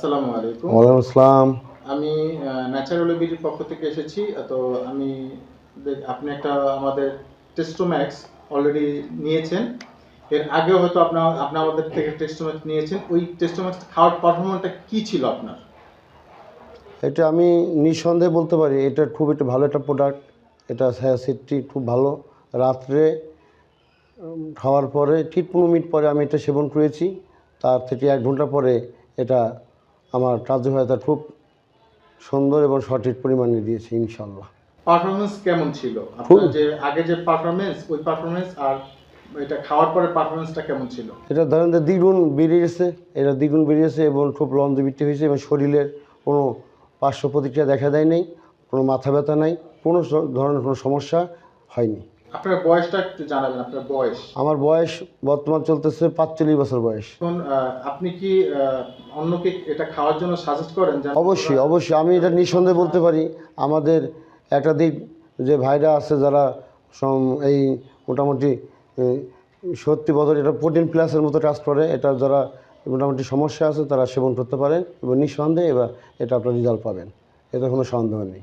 আসসালামু আলাইকুম। ওয়ালাইকুম আসসালাম। আমি ন্যাচারাল বিডির পক্ষ থেকে এসেছি। তো আমি আপনি একটা আমাদের টেস্টোম্যাক্স অলরেডি নিয়েছেন। এর আগেও হয়তো আপনার আপনি আমাদের থেকে টেস্টোম্যাক্স নিয়েছেন। ওই টেস্টোম্যাক্স খাওয়ার পারফরমেন্সটা কি ছিল আপনার? এটা আমি নিঃসন্দেহে বলতে পারি এটা খুব একটা ভালো একটা প্রোডাক্ট এটা সিটটি খুব ভালো। রাত্রে খাওয়ার পরে ঠিক পনেরো মিনিট পরে আমি এটা সেবন করেছি। তার থেকে এক ঘণ্টা পরে এটা আমার কার্যকারিতা খুব সুন্দর এবং সঠিক পরিমাণে দিয়েছে ইনশাল্লাহ পারফরমেন্স কেমন ছিল? আপনার যে আগে যে পারফরমেন্স ওই পারফরমেন্স আর এটা খাওয়ার পরে পারফরমেন্সটা কেমন ছিল? এটা ধরেন যে দ্বিগুণ বেরিয়েছে এটা দ্বিগুণ বেরিয়েছে এবং খুব লঞ্জবিটি হয়েছে এবং শরীরের কোনো পার্শ্ব প্রতিক্রিয়া দেখা দেয় নাই কোনো মাথা ব্যথা নাই কোনো ধরনের কোনো সমস্যা হয়নি। আপনার বয়সটা একটু জানাবেন আপনার বয়স। আমার বয়স বর্তমান চলতেছে পাঁচচল্লিশ বছর বয়স। এখন আপনি কি অন্যকে এটা খাওয়ার জন্য সাজেস্ট করেন অবশ্যই অবশ্যই আমি এটা নিঃসন্দেহে বলতে পারি। আমাদের একটা দিক যে ভাইরা আছে যারা এই মোটামুটি সত্যি বদল এটা প্রোটিন প্লাসের মতো কাজ করে এটা যারা মোটামুটি সমস্যা আছে তারা সেবন করতে পারেন এবং নিঃসন্দেহে এবার এটা আপনার রেজাল্ট পাবেন। এতে কোনো সন্দেহ নেই।